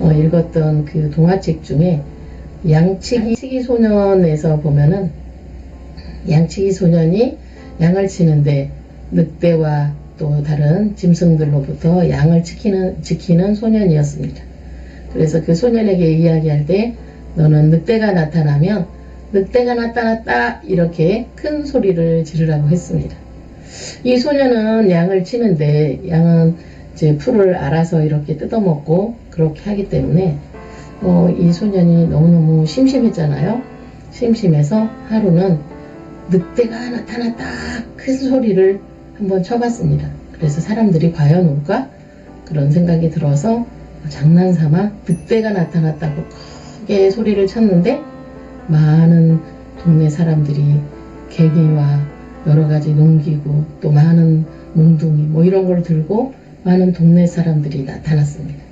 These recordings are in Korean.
어, 읽었던 그 동화책 중에 양치기 치기 소년에서 보면은 양치기 소년이 양을 치는데 늑대와 또 다른 짐승들로부터 양을 지키는, 지키는 소년이었습니다. 그래서 그 소년에게 이야기할 때 너는 늑대가 나타나면 늑대가 나타났다 이렇게 큰 소리를 지르라고 했습니다. 이 소년은 양을 치는데 양은 이제 풀을 알아서 이렇게 뜯어먹고 그렇게 하기 때문에 어, 이 소년이 너무너무 심심했잖아요. 심심해서 하루는 늑대가 나타났다 큰 소리를 한번 쳐봤습니다. 그래서 사람들이 과연 올까? 그런 생각이 들어서 장난삼아 늑대가 나타났다고 크게 소리를 쳤는데 많은 동네 사람들이 개미와 여러 가지 농기구 또 많은 몽둥이 뭐 이런 걸 들고 많은 동네 사람들이 나타났습니다.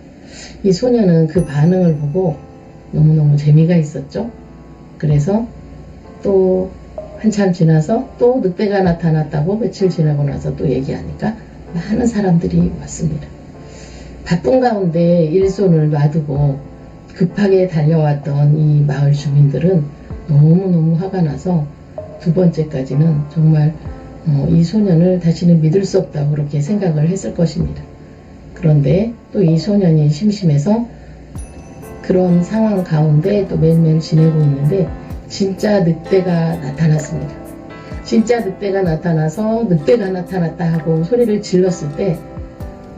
이 소녀는 그 반응을 보고 너무너무 재미가 있었죠. 그래서 또 한참 지나서 또 늑대가 나타났다고 며칠 지나고 나서 또 얘기하니까 많은 사람들이 왔습니다. 바쁜 가운데 일손을 놔두고 급하게 달려왔던 이 마을 주민들은 너무너무 화가 나서 두 번째까지는 정말 어, 이 소년을 다시는 믿을 수 없다고 그렇게 생각을 했을 것입니다. 그런데 또 이 소년이 심심해서 그런 상황 가운데 또 매일매일 지내고 있는데 진짜 늑대가 나타났습니다. 진짜 늑대가 나타나서 늑대가 나타났다 하고 소리를 질렀을 때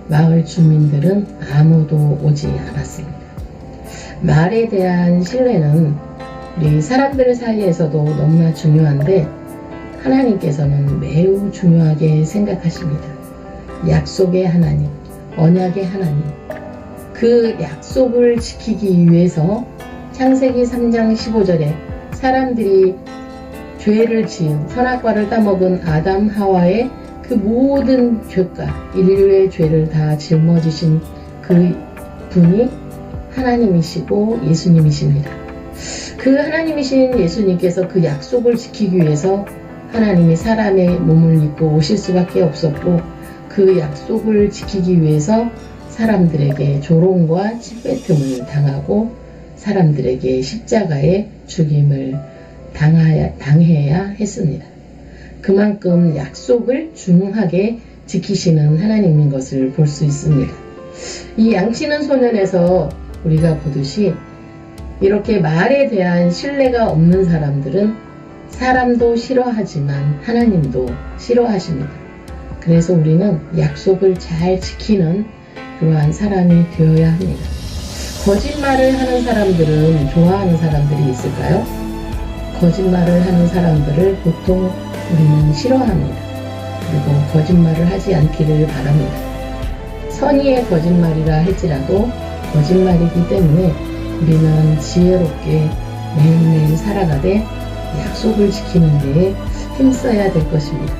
마을 주민들은 아무도 오지 않았습니다. 말에 대한 신뢰는 우리 사람들 사이에서도 너무나 중요한데 하나님께서는 매우 중요하게 생각하십니다. 약속의 하나님, 언약의 하나님. 그 약속을 지키기 위해서 창세기 3장 15절에 사람들이 죄를 지은 선악과를 따먹은 아담 하와의 그 모든 죄가 인류의 죄를 다 짊어지신 그 분이 하나님이시고 예수님이십니다. 그 하나님이신 예수님께서 그 약속을 지키기 위해서 하나님이 사람의 몸을 입고 오실 수밖에 없었고 그 약속을 지키기 위해서 사람들에게 조롱과 침뱉음을 당하고 사람들에게 십자가의 죽임을 당하야, 당해야 했습니다. 그만큼 약속을 중하게 지키시는 하나님인 것을 볼 수 있습니다. 이 양치는 소년에서 우리가 보듯이 이렇게 말에 대한 신뢰가 없는 사람들은 사람도 싫어하지만 하나님도 싫어하십니다. 그래서 우리는 약속을 잘 지키는 그러한 사람이 되어야 합니다. 거짓말을 하는 사람들은 좋아하는 사람들이 있을까요? 거짓말을 하는 사람들을 보통 우리는 싫어합니다. 그리고 거짓말을 하지 않기를 바랍니다. 선의의 거짓말이라 할지라도 거짓말이기 때문에 우리는 지혜롭게 매일매일 살아가되 약속을 지키는 데에 힘써야 될 것입니다.